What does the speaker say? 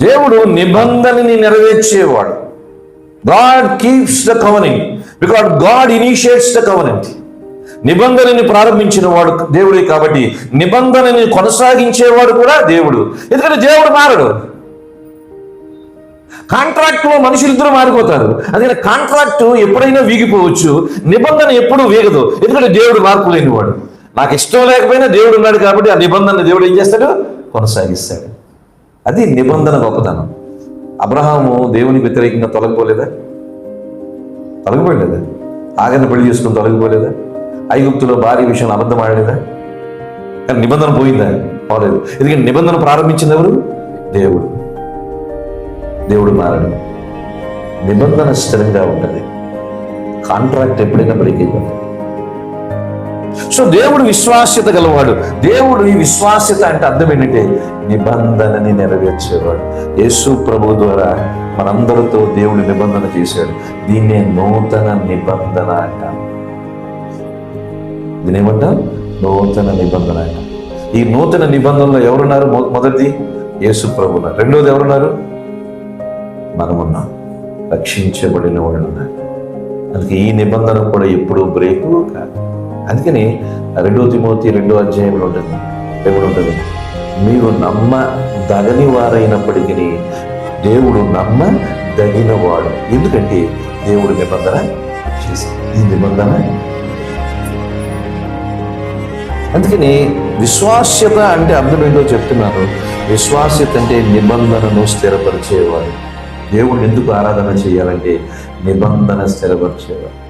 దేవుడు నిబంధనని నెరవేర్చేవాడు. God keeps the covenant because God initiates the covenant నిబంధనని ప్రారంభించిన వాడు దేవుడే కాబట్టి నిబంధనని కొనసాగించేవాడు కూడా దేవుడు. ఎందుకంటే దేవుడు మారడు. కాంట్రాక్ట్లో మనుషులిద్దరూ మారిపోతారు. అందుకని కాంట్రాక్ట్ ఎప్పుడైనా వీగిపోవచ్చు. నిబంధన ఎప్పుడూ వీగదు. ఎందుకంటే దేవుడు మార్పు లేనివాడు. నాకు ఇష్టం లేకపోయినా దేవుడు ఉన్నాడు కాబట్టి ఆ నిబంధన దేవుడు ఏం చేస్తాడు? కొనసాగిస్తాడు. అది నిబంధన గొప్పతనం. అబ్రహాము దేవునికి వ్యతిరేకంగా తొలగిపోలేదా? తొలగిపోలేదా ఆగని పెళ్ళి చేసుకుని తొలగిపోలేదా? ఐగుప్తులో భారీ విషయం అబద్ధం ఆడలేదా? కానీ నిబంధన పోయిందా? పోలేదు. ఎందుకంటే నిబంధన ప్రారంభించింది ఎవరు? దేవుడు. దేవుడు మారడు. నిబంధన స్థిరంగా ఉంటుంది. కాంట్రాక్ట్ ఎప్పుడైనా బ్రేక్ అయిపోతుంది. సో దేవుడు విశ్వాస్యత గలవాడు. దేవుడు ఈ విశ్వాస్యత అంటే అర్థం ఏంటంటే నిబంధనని నెరవేర్చేవాడు. యేసు ప్రభు ద్వారా మనందరితో దేవుడు నిబంధన చేశాడు. దీన్నే నూతన నిబంధన అంటాం. దీని నూతన నిబంధన అంటాం. ఈ నూతన నిబంధనలో ఎవరున్నారు? మొ- మొదటిది యేసు ప్రభు ఉన్నారు. రెండోది ఎవరున్నారు? మనమున్నాం. రక్షించబడిన వాళ్ళు ఉన్నారు. అందుకే ఈ నిబంధన కూడా ఎప్పుడూ బ్రేకు కాదు. అందుకని రెండో తిమోతి రెండో అధ్యాయంలో ఉంటుంది. దేవుడు ఉంటుంది మీరు నమ్మ దగని వారైనప్పటికీ దేవుడు నమ్మ దగినవాడు ఎందుకంటే దేవుడు నిబంధన చేసి ఈ నిబంధన అందుకని విశ్వాస్యత అంటే అర్థం ఏంటో చెప్తున్నాను విశ్వాస్యత అంటే నిబంధనను స్థిరపరిచేవాడు. దేవుడు ఎందుకు ఆరాధన చేయాలంటే నిబంధన స్థిరపరిచేవాడు.